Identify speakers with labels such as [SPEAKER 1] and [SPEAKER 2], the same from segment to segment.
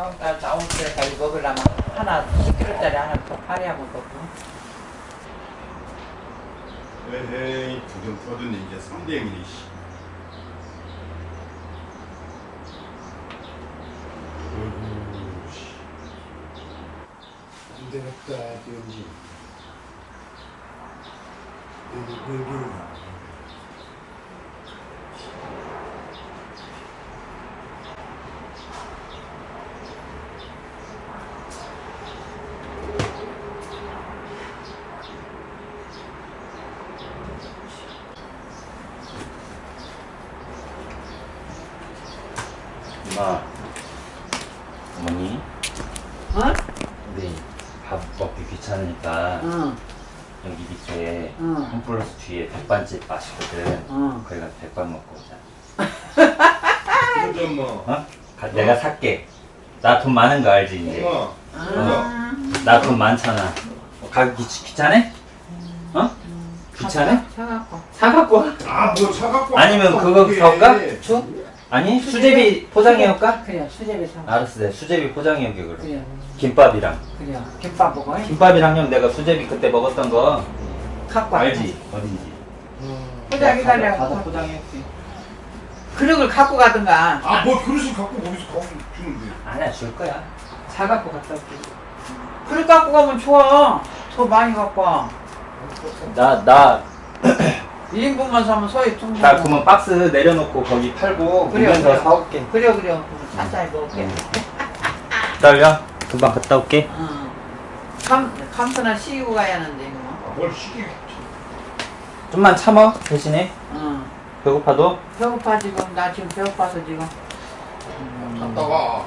[SPEAKER 1] 다음 달 다음 달까지 먹으려면 하나 10kg짜리 하나 더 팔아야 먹거든.
[SPEAKER 2] 에헤이 두점 터든 이제 3대행이네 씨. 어이구 씨.
[SPEAKER 3] 안 되겠다, 병지. 여기 걸기.
[SPEAKER 4] 엄마, 어머니,
[SPEAKER 1] 어?
[SPEAKER 4] 우리 밥 먹기 귀찮으니까
[SPEAKER 1] 응.
[SPEAKER 4] 여기 밑에
[SPEAKER 1] 응.
[SPEAKER 4] 홈플러스 뒤에 백반집 맛있거든.
[SPEAKER 1] 응.
[SPEAKER 4] 거기 가서 백반 먹고 오자.
[SPEAKER 2] 그러지 뭐.
[SPEAKER 4] 어? 가- 내가 살게. 나 돈 많은 거 알지 이제.
[SPEAKER 2] 엄마.
[SPEAKER 1] 아.
[SPEAKER 4] 나 돈 많잖아. 가기 귀, 귀찮아? 어? 귀찮아?
[SPEAKER 1] 사갖고.
[SPEAKER 4] 사갖고 와.
[SPEAKER 2] 아뭐 사갖고.
[SPEAKER 4] 아니면 그거. 사올까?
[SPEAKER 1] 줘?
[SPEAKER 4] 아니 수제비 포장해 올까?
[SPEAKER 1] 그래, 수제비 사.
[SPEAKER 4] 알았어, 내가 수제비 포장해 올게 그럼.
[SPEAKER 1] 그래,
[SPEAKER 4] 김밥이랑.
[SPEAKER 1] 그래. 김밥 먹어.
[SPEAKER 4] 김밥이랑 형 내가 수제비 그때 먹었던 거
[SPEAKER 1] 갖고 와.
[SPEAKER 4] 알지? 어딘지.
[SPEAKER 1] 포장 기다려.
[SPEAKER 4] 가서 포장해올게.
[SPEAKER 1] 그릇을 갖고 가든가.
[SPEAKER 2] 아 뭐 그릇을 갖고 거기서 갖고 주는데.
[SPEAKER 4] 아니야 줄 거야. 사갖고 갔다 올게.
[SPEAKER 1] 그릇 갖고 가면 좋아. 더 많이 갖고 와.
[SPEAKER 4] 나, 나,
[SPEAKER 1] 2인분만 사면 소위 충분해.
[SPEAKER 4] 나 그러면 박스 내려놓고 거기 팔고
[SPEAKER 1] 그래,
[SPEAKER 4] 오면서
[SPEAKER 1] 그래.
[SPEAKER 4] 사올게.
[SPEAKER 1] 그래, 그래. 천천히 먹을게.
[SPEAKER 4] 기다려. 금방 갔다 올게.
[SPEAKER 1] 응. 감, 감수나 씌우고 가야 하는데, 이거.
[SPEAKER 2] 아, 뭘 시키.
[SPEAKER 4] 좀만 참아 대신에
[SPEAKER 1] 응.
[SPEAKER 4] 배고파도.
[SPEAKER 1] 배고파, 지금. 나 지금 배고파서 지금.
[SPEAKER 2] 갔다 와.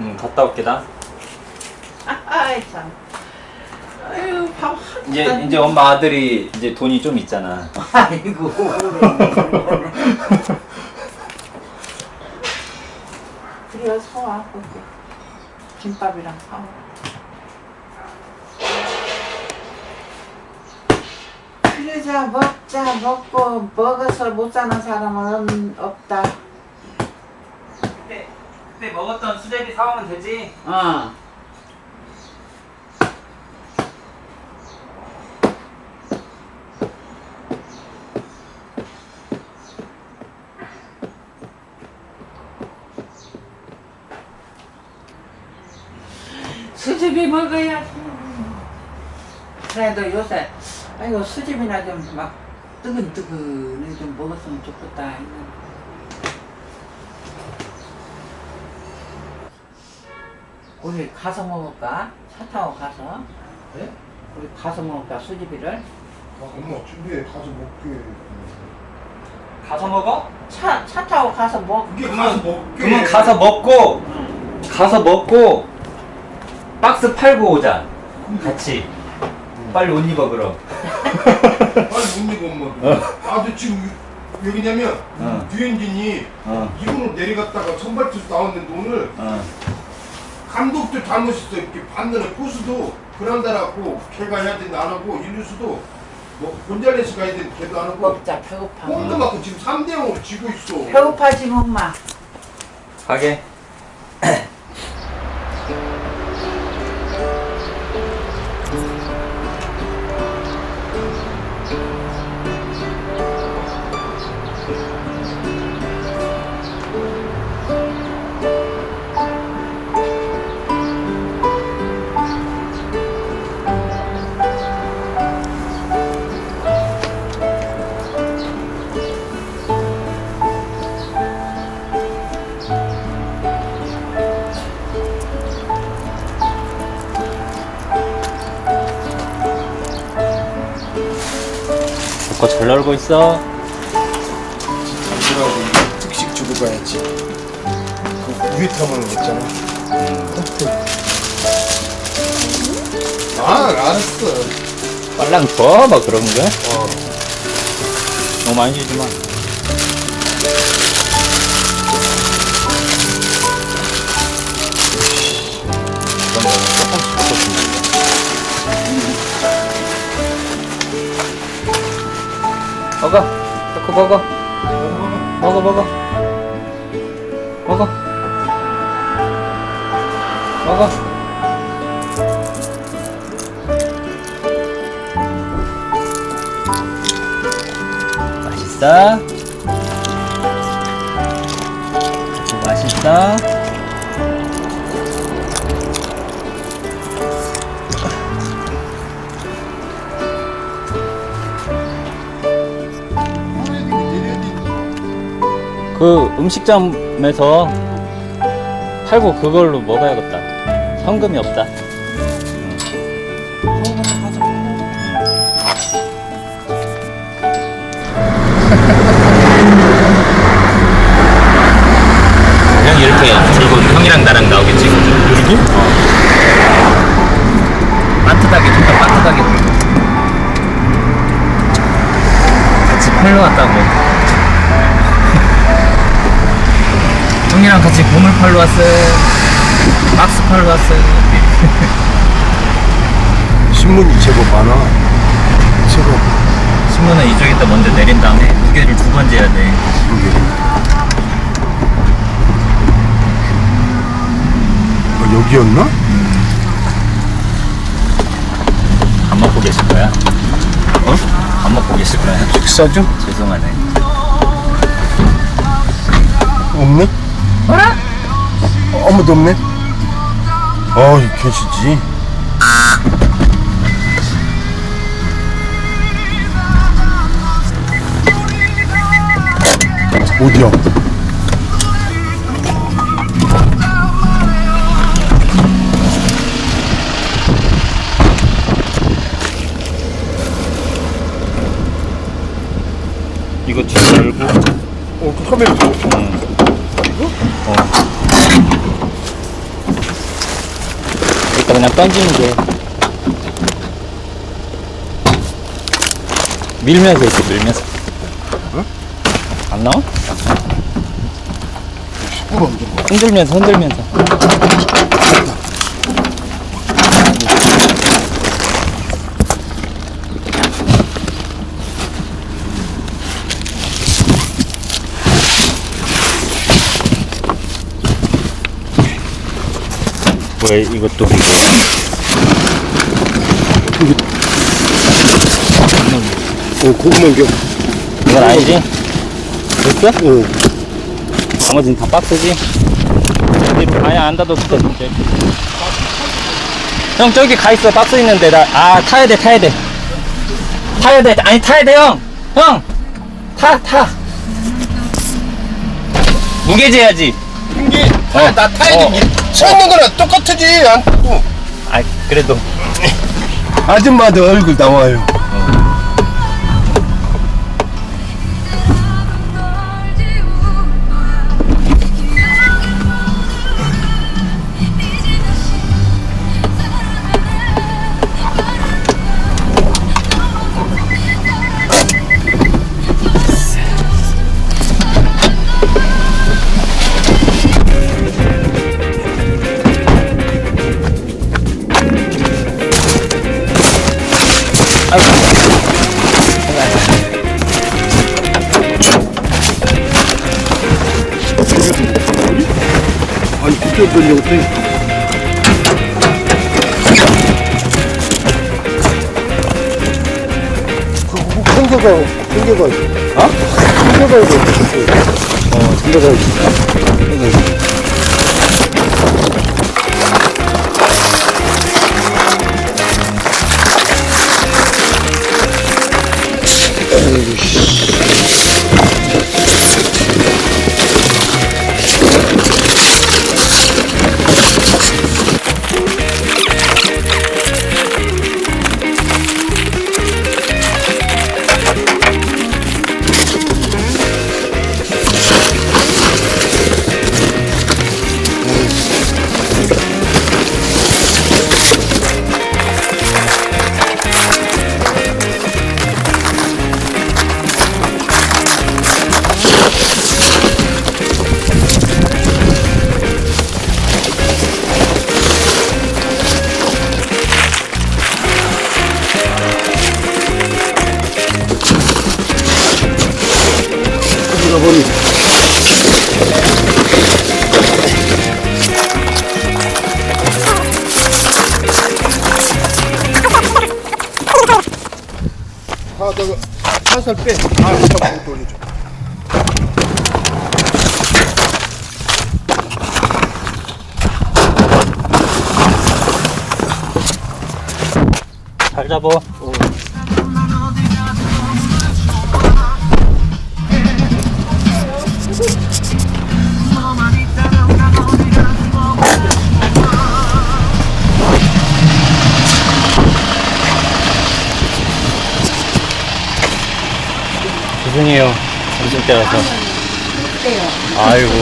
[SPEAKER 4] 응 갔다 올게 나.
[SPEAKER 1] 아이, 참. 아유, 밥 한.
[SPEAKER 4] 이제 이제 엄마 아들이 이제 돈이 좀 있잖아.
[SPEAKER 1] 아이고. 그래요, 사와. 그렇게. 김밥이랑 사와. 그러자 먹자 먹고 먹어서 못 사는 사람은 없다.
[SPEAKER 4] 그때 그때 먹었던 수제비 사오면 되지.
[SPEAKER 1] 어. 수제비 먹어야지. 그래도 요새 아이고 수제비나 좀 막 뜨근뜨근해 좀 먹었으면 좋겠다. 우리 가서 먹을까? 차 타고 가서?
[SPEAKER 3] 네?
[SPEAKER 1] 우리 가서 먹을까?
[SPEAKER 3] 아, 엄마 준비해 가서 먹게.
[SPEAKER 4] 가서 먹어?
[SPEAKER 1] 차, 차 타고 가서 먹.
[SPEAKER 2] 그게 가서 먹게.
[SPEAKER 4] 그러면 가서 먹고
[SPEAKER 1] 응.
[SPEAKER 4] 가서 먹고 박스 팔고 오자. 같이. 빨리 옷 입어 그럼.
[SPEAKER 2] 빨리 못 입어 엄마. 나도 지금 여기냐면
[SPEAKER 4] 어.
[SPEAKER 2] 류현진이
[SPEAKER 4] 어.
[SPEAKER 2] 이분으로 내려갔다가 선발투수 나왔는데 오늘
[SPEAKER 4] 어.
[SPEAKER 2] 감독도 잘못했어 이렇게 반면에 포수도 그란다라고 걔가 해야 되는데 안 하고 일루수도 뭐 곤잘레스 가야 되는데 걔도 안 하고
[SPEAKER 1] 먹자, 배고파.
[SPEAKER 2] 홈도 맞고 지금 3대 0으로 지고 있어
[SPEAKER 1] 배고파, 지금 엄마.
[SPEAKER 4] 가게. 놀고 있어.
[SPEAKER 3] 이거 특식 주고 가야지. 그 위에 타면 있잖아. 컴퓨터. 아, 알았어.
[SPEAKER 4] 빨랑 줘, 막 그런 거.
[SPEAKER 3] 어.
[SPEAKER 4] 너무 많이 주지 마. 먹어. 자꾸 먹어. 먹어, 먹어. 먹어. 먹어. 맛있어? 맛있어? 그 음식점에서 팔고 그걸로 먹어야겠다. 현금이 없다.
[SPEAKER 1] 소금을 가서
[SPEAKER 4] 왔어요.
[SPEAKER 3] 신문이 제법 많아. 제법
[SPEAKER 4] 신문은 이쪽에다 먼저 내린 다음에 무게를 두 번 재야 돼.
[SPEAKER 3] 이게. 어, 여기였나?
[SPEAKER 4] 밥 먹고 계실 거야? 어? 밥 먹고 계실 거야?
[SPEAKER 3] 식사죠?
[SPEAKER 4] 죄송하네.
[SPEAKER 3] 없네?
[SPEAKER 4] 어라?
[SPEAKER 3] 어, 아무도 없네? 어, 계시지. 어디야?
[SPEAKER 4] 이거 뒤 열고
[SPEAKER 3] 어, 그 카메라 뭐?
[SPEAKER 4] 일단 그냥 던지는 게 밀면서 이렇게 밀면서 안 나와?
[SPEAKER 3] 좀.
[SPEAKER 4] 흔들면서 흔들면서 왜 이것도
[SPEAKER 3] 어, 고구마 이게.
[SPEAKER 4] 이건 아니지? 됐어?
[SPEAKER 3] 어,
[SPEAKER 4] 나머지는 다 박스지? 근데 아니 안 닫아도 돼 이제. 형 저기 가 있어 박스 있는데 나 아 타야 돼 타야 돼 타야 돼 아니 타야 돼 형 형 타 타 무게 재야지
[SPEAKER 3] 이게,
[SPEAKER 4] 어.
[SPEAKER 3] 나 타야
[SPEAKER 4] 어.
[SPEAKER 3] 돼. 서 있는 거랑 똑같지, 안.
[SPEAKER 4] 아 그래도
[SPEAKER 3] 아줌마들 얼굴 나와요. amigos. 살살 빼. 아, 잠깐 돌려줘.
[SPEAKER 4] 잘 잡어. 죄송해요. 점심 때라서. 아이고,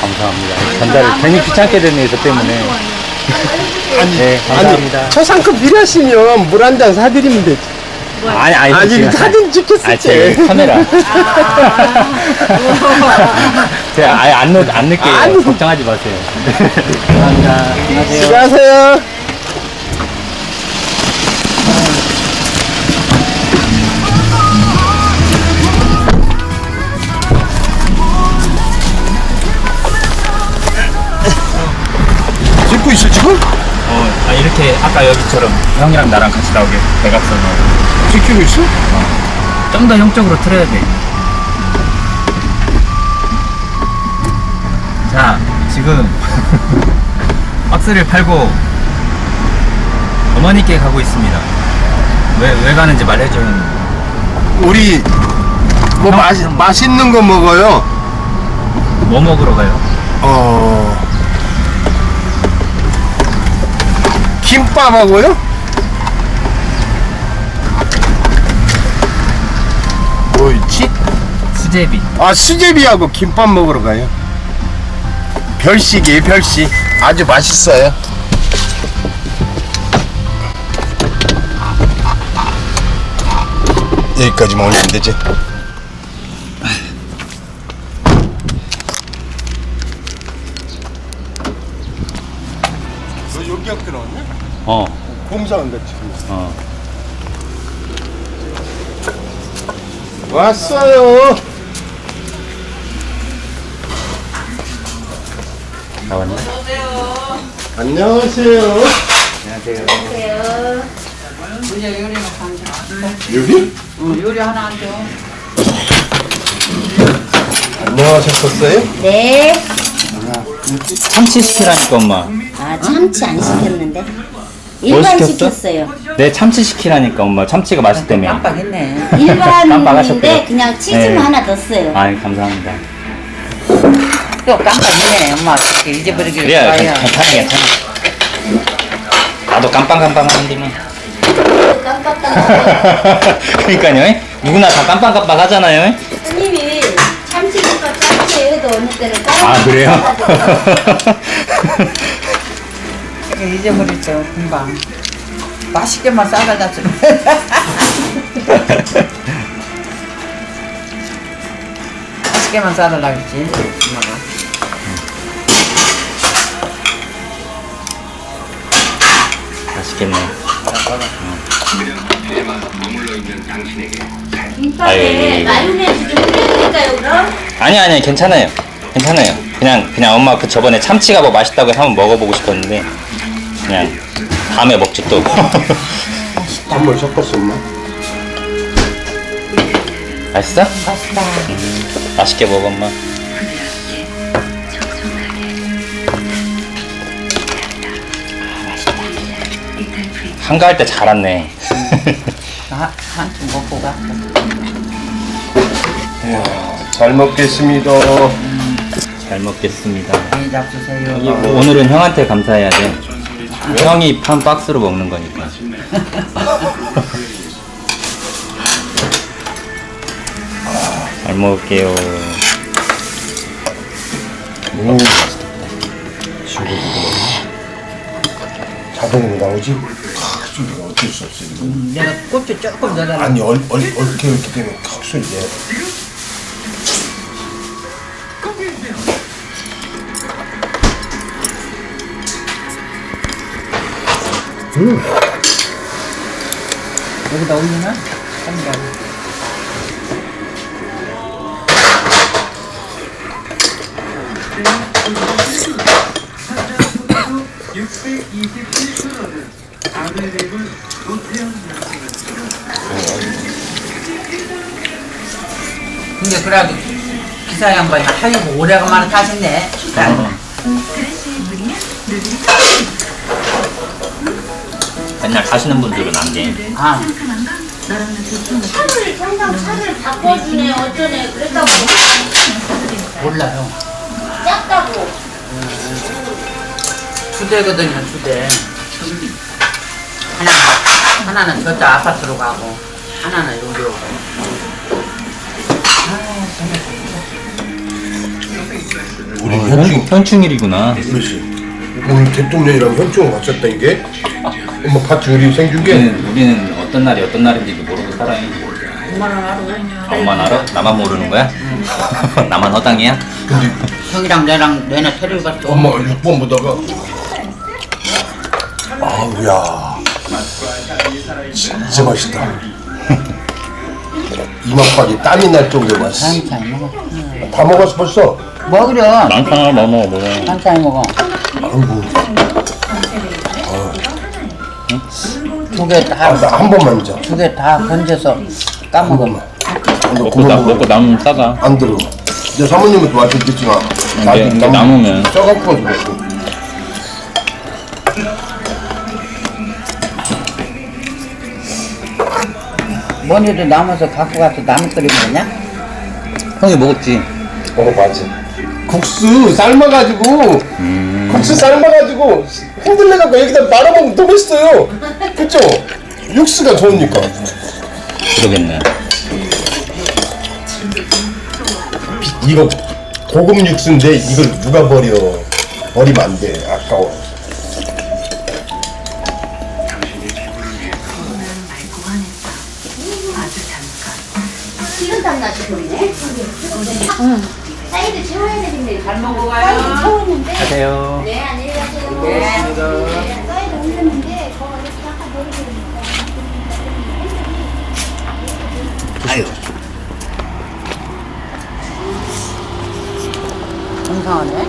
[SPEAKER 4] 감사합니다. 전달을 괜히 귀찮게 됐네, 저 때문에. 네, 감사합니다.
[SPEAKER 3] 아니, 저 상큼 필요하시면 물 한 잔 사드리면 되지.
[SPEAKER 4] 아니, 아니,
[SPEAKER 3] 아니,
[SPEAKER 4] 지금
[SPEAKER 3] 사진 찍혔을
[SPEAKER 4] 아, 제
[SPEAKER 3] 때.
[SPEAKER 4] 카메라. 제가 아예 안, 넣, 안 넣을게요.
[SPEAKER 3] 아니.
[SPEAKER 4] 걱정하지 마세요. 감사합니다. 안녕하세요.
[SPEAKER 3] 수고하세요. 찍고 있어 지금?
[SPEAKER 4] 어, 아, 이렇게 아까 여기처럼 형이랑 나랑 같이 나오게 대각선으로.
[SPEAKER 3] 찍히고 있어?
[SPEAKER 4] 좀 더 형적으로 틀어야 돼. 자, 지금 박스를 팔고 어머니께 가고 있습니다. 왜, 왜 가는지 말해줘요.
[SPEAKER 3] 우리 뭐
[SPEAKER 4] 형,
[SPEAKER 3] 마시,
[SPEAKER 4] 형.
[SPEAKER 3] 맛있는 거 먹어요.
[SPEAKER 4] 뭐 먹으러 가요?
[SPEAKER 3] 어 김밥하고요? 뭐 있지?
[SPEAKER 4] 수제비.
[SPEAKER 3] 아 수제비하고 김밥 먹으러 가요. 별식이에요 별식. 아주 맛있어요. 여기까지만 올리면 되지.
[SPEAKER 4] 어,
[SPEAKER 3] 공사한다 지금.
[SPEAKER 4] 어.
[SPEAKER 3] 왔어요.
[SPEAKER 4] 나왔네.
[SPEAKER 3] 안녕하세요.
[SPEAKER 4] 안녕하세요.
[SPEAKER 1] 우리 요리만 한
[SPEAKER 3] 여기?
[SPEAKER 1] 어, 요리 하나 안 줘.
[SPEAKER 3] 안녕하셨었어요?
[SPEAKER 5] 네.
[SPEAKER 4] 참치 시키라니까, 엄마.
[SPEAKER 5] 아 참치 안 시켰는데
[SPEAKER 4] 뭐
[SPEAKER 5] 일반
[SPEAKER 4] 시켰어?
[SPEAKER 5] 시켰어요.
[SPEAKER 4] 네, 참치 시키라니까, 엄마. 참치가 맛있다며.
[SPEAKER 1] 깜빡했네.
[SPEAKER 5] 일반인데
[SPEAKER 4] 깜빡하셨대요.
[SPEAKER 5] 그냥 치즈
[SPEAKER 4] 네.
[SPEAKER 5] 하나 넣었어요.
[SPEAKER 4] 아이, 감사합니다.
[SPEAKER 1] 또 깜빡했네. 엄마 그렇게 잊어버리길
[SPEAKER 4] 그래야
[SPEAKER 1] 좋아요.
[SPEAKER 4] 괜찮아, 괜찮아. 나도 깜빵깜빵 하는데 뭐.
[SPEAKER 5] 깜빡깜빡.
[SPEAKER 4] 그러니까요. 누구나 다 깜빵깜빵 하잖아요.
[SPEAKER 5] 손님이 참치김밥 참치에도 어느 때는
[SPEAKER 4] 아, 그래요?
[SPEAKER 1] 이게 잊어버렸죠 금방. 맛있게만 싸달라 주 맛있게만 싸달라 그랬지 엄마가.
[SPEAKER 4] 맛있겠네.
[SPEAKER 5] 김밥에
[SPEAKER 4] 아유.
[SPEAKER 5] 마요네즈 좀 뿌려드릴까요 그럼?
[SPEAKER 4] 아니 아니 괜찮아요. 괜찮아요. 그냥 그냥 엄마 그 저번에 참치가 뭐 맛있다고 해서 한번 먹어보고 싶었는데 그냥 다음에 먹지 또.
[SPEAKER 3] 한번 섞었어 엄마.
[SPEAKER 4] 맛있어?
[SPEAKER 1] 맛있다.
[SPEAKER 4] 맛있게 먹어 엄마. 한가할 때 잘 왔네.
[SPEAKER 1] 나 한숨 먹고 가.
[SPEAKER 3] 잘 먹겠습니다.
[SPEAKER 4] 잘 먹겠습니다.
[SPEAKER 1] 많이 잡수세요.
[SPEAKER 4] 오늘은 형한테 감사해야 돼. 형이 판 박스로 먹는 거니까. 잘 먹을게요.
[SPEAKER 3] 오, 자동으로 나오지? 탁 소리가 어쩔 수 없어 이거.
[SPEAKER 1] 음, 내가 고추 조금 더 달라.
[SPEAKER 3] 아니 얼, 얼, 얽혀 있기 때문에 탁 소리 내.
[SPEAKER 1] 여기다 올리나? 한다. 근데 그래도 기사 양반이 하이고 오래간만에 타셨네.
[SPEAKER 4] 어. 맨날 가시는 분들은 안 돼.
[SPEAKER 1] 아,
[SPEAKER 5] 차를 항상 차를 바꿔주네 어쩌네 그랬다고
[SPEAKER 1] 몰라요.
[SPEAKER 5] 작다고
[SPEAKER 1] 두 대거든요, 두 대. 하나, 하나는 저쪽 아파트로 가고, 하나는 여기로 가고.
[SPEAKER 3] 우리
[SPEAKER 4] 현,
[SPEAKER 3] 현충
[SPEAKER 4] 현충일이구나.
[SPEAKER 3] 그렇지 오늘 대통령이랑 현충을 마쳤다는 게 엄마 봤지 우리 생중계
[SPEAKER 4] 우리는, 우리는 어떤 날이 어떤 날인지도 모르고 살아요.
[SPEAKER 1] 엄마는 알아.
[SPEAKER 4] 엄만 알아? 나만 모르는 거야? 나만 허당이야?
[SPEAKER 3] 근데
[SPEAKER 1] 형이랑 내랑 내내 테레비 봤어.
[SPEAKER 3] 엄마가 6번 보다가 아우야 진짜 맛있다 이마까지 땀이 날 정도로 맛있어
[SPEAKER 1] 한참 먹어.
[SPEAKER 3] 다 먹었어 벌써?
[SPEAKER 1] 먹으려.
[SPEAKER 4] 많다, 뭐 먹어, 먹어.
[SPEAKER 1] 한참 먹어.
[SPEAKER 3] 아이고
[SPEAKER 1] 두 개 다,
[SPEAKER 3] 아, 나한 번만
[SPEAKER 1] 자두개다 건져서
[SPEAKER 3] 한
[SPEAKER 1] 까먹어.
[SPEAKER 3] 번만
[SPEAKER 4] 먹고, 나, 먹고 남으면 싸가.
[SPEAKER 3] 안 들어 내 사모님은 맛있겠지만
[SPEAKER 4] 이게- 이게 남으면.
[SPEAKER 3] 쪄갖고 먹고
[SPEAKER 1] 뭐니도 남아서 갖고 가서 남을 끓여 먹냐?
[SPEAKER 4] 형이 먹었지?
[SPEAKER 3] 어 맞아 국수 삶아가지고 국수 삶아가지고 흔들려갖고 여기다 말아먹으면 더 맛있어요. 그쵸? 육수가 좋으니까.
[SPEAKER 4] 그러겠네.
[SPEAKER 3] 이거 고급 육수인데 이걸 누가 버려? 버리면 안 돼. 아까워.
[SPEAKER 5] 식은땀 나시 보이네 응 사이드 채워야 되는데
[SPEAKER 1] 잘
[SPEAKER 5] 사이드
[SPEAKER 1] 먹어 가요.
[SPEAKER 5] 채웠는데
[SPEAKER 4] 가세요.
[SPEAKER 5] 네 안녕히 가세요
[SPEAKER 1] 네.
[SPEAKER 5] 네, 사이드 올렸는데 그거 이렇게 약간 버리거든요
[SPEAKER 1] 공상하네.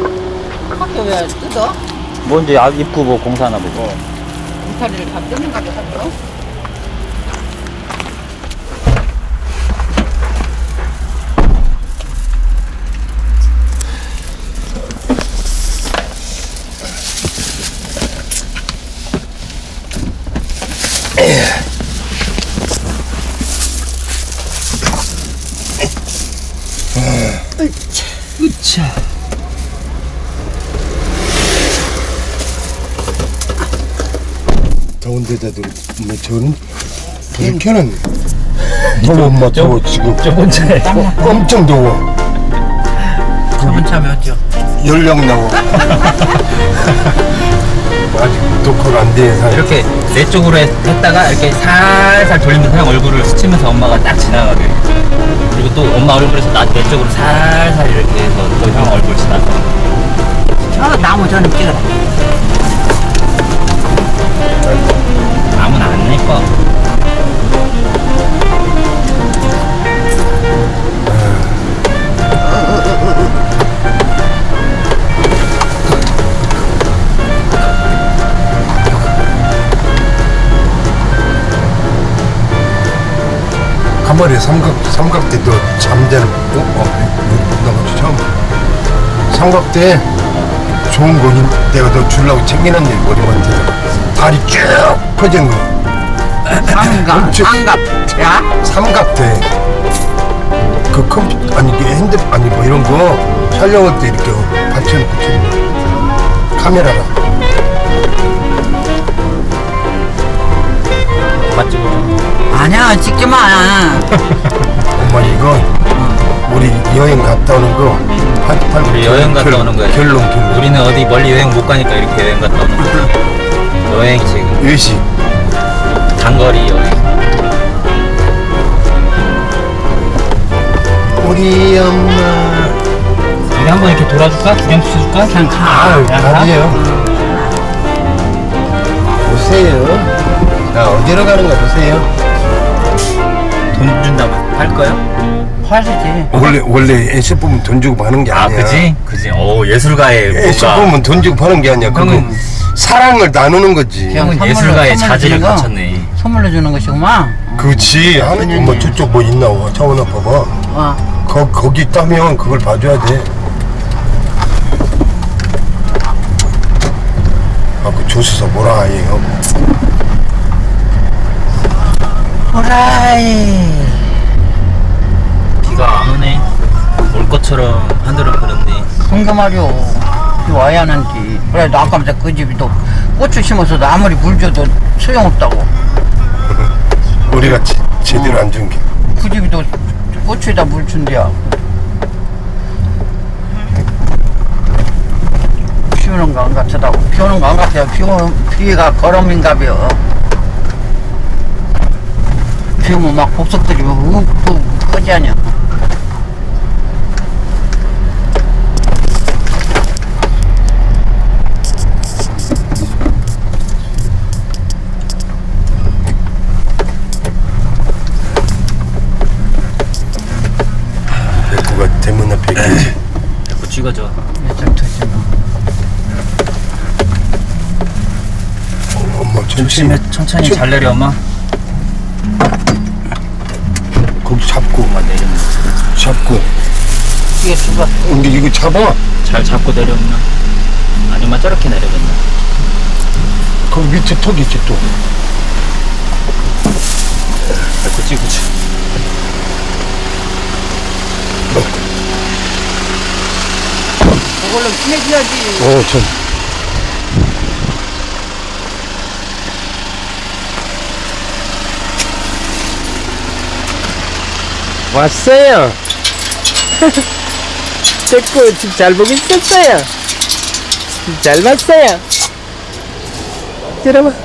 [SPEAKER 1] 학교 왜 뜯어?
[SPEAKER 4] 뭐 이제 앞 입구 뭐 공사하나 보고.
[SPEAKER 1] 이파리를 다 뜯는가 봐, 학 교.
[SPEAKER 3] 더운 데다도 뭐 저는 불을 켜놨네 너무 엄마 더워 지금
[SPEAKER 4] 저번 주에.
[SPEAKER 3] 엄청 더워
[SPEAKER 1] 저번 참에 어쩌?
[SPEAKER 3] 열량 나와 아직 녹화가 안돼 사실
[SPEAKER 4] 이렇게 내 쪽으로 했- 했다가 이렇게 살살 돌리면서 형 얼굴을 스치면서 엄마가 딱 지나가게. 그리고 또 엄마 얼굴에서 나 내 쪽으로 살살 이렇게 해서 또 형 얼굴 지나가.
[SPEAKER 1] 저 나무 저는 찍어라.
[SPEAKER 4] 아무나 안 예뻐.
[SPEAKER 3] 가만히 삼각 삼각대도 잠자는 어? 어? 나 같이 처음 삼각대 좋은 거 인- 내가 너 주려고 챙겨놨네 머리맡에 다리 쭉 펴진 거
[SPEAKER 1] 상갑. 야?
[SPEAKER 3] 삼각대 그 컴퓨터 아니 그 핸드 아니 뭐 이런 거 촬영할 때 이렇게 받쳐놓고 찍는 거. 카메라라
[SPEAKER 4] 맞지?
[SPEAKER 1] 아니야, 찍지 마.
[SPEAKER 3] 엄마 이거 우리 여행 갔다 오는 거 팔팔
[SPEAKER 4] 우리 여행 갔다 오는 거야.
[SPEAKER 3] 결론 결론
[SPEAKER 4] 우리는 어디 멀리 여행 못 가니까 이렇게 여행 갔다 오는 거야. 여행 지금
[SPEAKER 3] 외식
[SPEAKER 4] 장거리 여행.
[SPEAKER 3] 우리 엄마
[SPEAKER 4] 우리 한번 이렇게 돌아줄까? 구경 시켜줄까? 그냥
[SPEAKER 3] 아유 답이에요 보세요 자 어디로 가는가 보세요
[SPEAKER 4] 돈 준다고 할 거야?
[SPEAKER 1] 화시지.
[SPEAKER 3] 원래 원래 애써 보면 돈 주고 파는 게
[SPEAKER 4] 아,
[SPEAKER 3] 아니야
[SPEAKER 4] 그지? 그지. 오, 예술가의
[SPEAKER 3] 애써
[SPEAKER 4] 뭔가.
[SPEAKER 3] 보면 돈 주고 파는 게 아니야 그건
[SPEAKER 4] 형은-
[SPEAKER 3] 사랑을 나누는 거지
[SPEAKER 1] 그냥
[SPEAKER 4] 형은
[SPEAKER 1] 선물로-
[SPEAKER 4] 예술가의
[SPEAKER 1] 선물
[SPEAKER 4] 자질을
[SPEAKER 1] 주는 거?
[SPEAKER 4] 갖췄네.
[SPEAKER 1] 선물로 주는 것이구만.
[SPEAKER 3] 그렇지 하는 뭐 저쪽 뭐 있나 봐 차원아 봐봐
[SPEAKER 1] 어.
[SPEAKER 3] 거, 거기 있다면 그걸 봐줘야 돼 아그 조수서 뭐라 해요
[SPEAKER 1] 호라이.
[SPEAKER 4] 비가 안 오네. 올 것처럼 하늘은 그런데.
[SPEAKER 1] 그런가 말이오. 비 와야 하는지. 그래, 나 아까부터 그 집이 또 고추 심어서도 아무리 물 줘도 소용없다고.
[SPEAKER 3] 우리가 제, 제대로 안 준 게
[SPEAKER 1] 그 집이 또 고추에다 물 준대야. 비 오는 거 안 같다고. 비 오는 거 안 같아요. 비 오는, 비가 걸음인가벼. 비 오면 막 복석들이 욱욱 꺼지 않냐.
[SPEAKER 3] 백구가 대문 앞에 있겠지
[SPEAKER 4] 자꾸 찍어줘.
[SPEAKER 1] 터지 마.
[SPEAKER 3] 엄마 천천히
[SPEAKER 4] 조심해, 천천히 잘 내려, 엄마.
[SPEAKER 3] 잡고
[SPEAKER 1] 이게 수박.
[SPEAKER 3] 근데 이거 잡아
[SPEAKER 4] 잘 잡고 내려, 엄마. 아니, 엄마 저렇게 내려겠나?
[SPEAKER 3] 거기 밑에 턱 있지 또
[SPEAKER 4] 자꾸 찍어줘.
[SPEAKER 1] 이걸로 친해져야지.
[SPEAKER 3] 어, 전
[SPEAKER 6] 왔어요. 됐고 집 잘 보고 있었어요. 집잘 봤어요. 들어봐.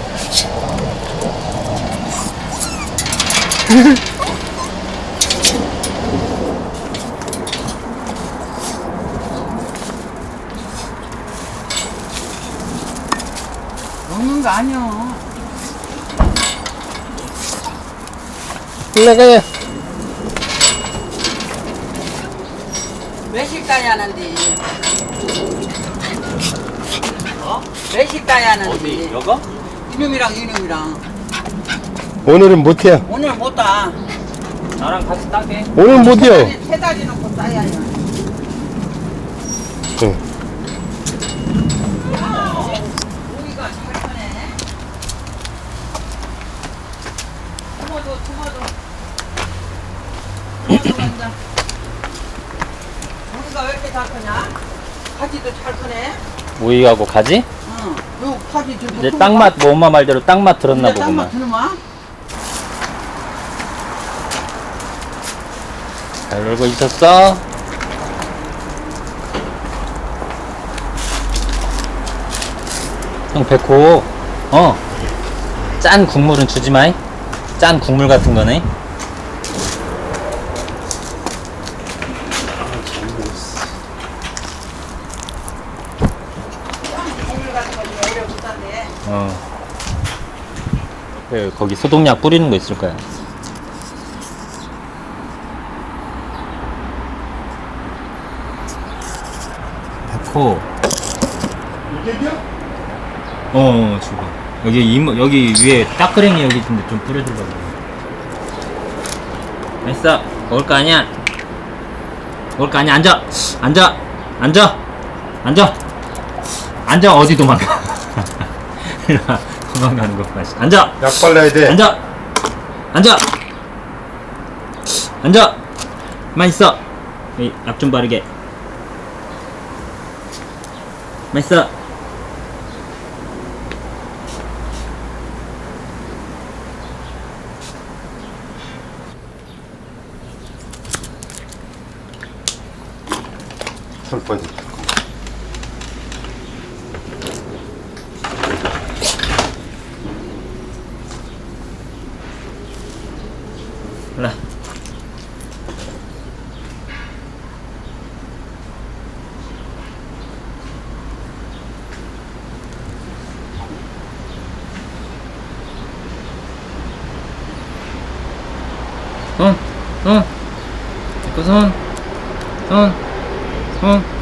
[SPEAKER 1] 먹는 거 아니야.
[SPEAKER 6] 올라가요.
[SPEAKER 1] 외식 가야 하는데. 어? 외식 가야 하는데.
[SPEAKER 4] 여거?
[SPEAKER 1] 이놈이랑 이놈이랑.
[SPEAKER 3] 오늘은 못해요
[SPEAKER 1] 오늘 못 따.
[SPEAKER 4] 나랑 같이 따게.
[SPEAKER 3] 오늘 못해요
[SPEAKER 1] 세 다리 놓고 따야 해.
[SPEAKER 3] 응.
[SPEAKER 1] 고기가 잘 크네. 토마토, 토마토. 토마토 한장. 고기가 왜 이렇게 잘 크냐? 가지도 잘 크네.
[SPEAKER 4] 오이하고 가지?
[SPEAKER 1] 응. 요 가지 좀.
[SPEAKER 4] 이제 땅맛, 뭐 엄마 말대로 땅맛 들었나 보구만.
[SPEAKER 1] 땅맛 드는마?
[SPEAKER 4] 잘 놀고 있었어? 형 백호 어. 짠 국물은 주지 마이. 짠 국물 같은 거네.
[SPEAKER 1] 국물 같은 거 이제 오래 못 따네.
[SPEAKER 4] 어. 그, 거기 소독약 뿌리는 거 있을 거야. 백호.
[SPEAKER 2] 이게요?
[SPEAKER 4] 어, 지금. 여기 이모, 여기 위에 딱그랭이 여기 있는데 좀 뿌려주려고. 됐어. 먹을 거 아니야. 먹을 거 아니야. 앉아. 앉아. 앉아. 앉아. 앉아. 어디 도망가. 도망가는 거 봐. 앉아.
[SPEAKER 3] 약 발라야 돼
[SPEAKER 4] 앉아. 앉아. 앉아. 만 있어. 약좀 바르게. 만 있어.
[SPEAKER 3] 설 뻔했어
[SPEAKER 4] 손, 손, 내꺼 손, 손, 손.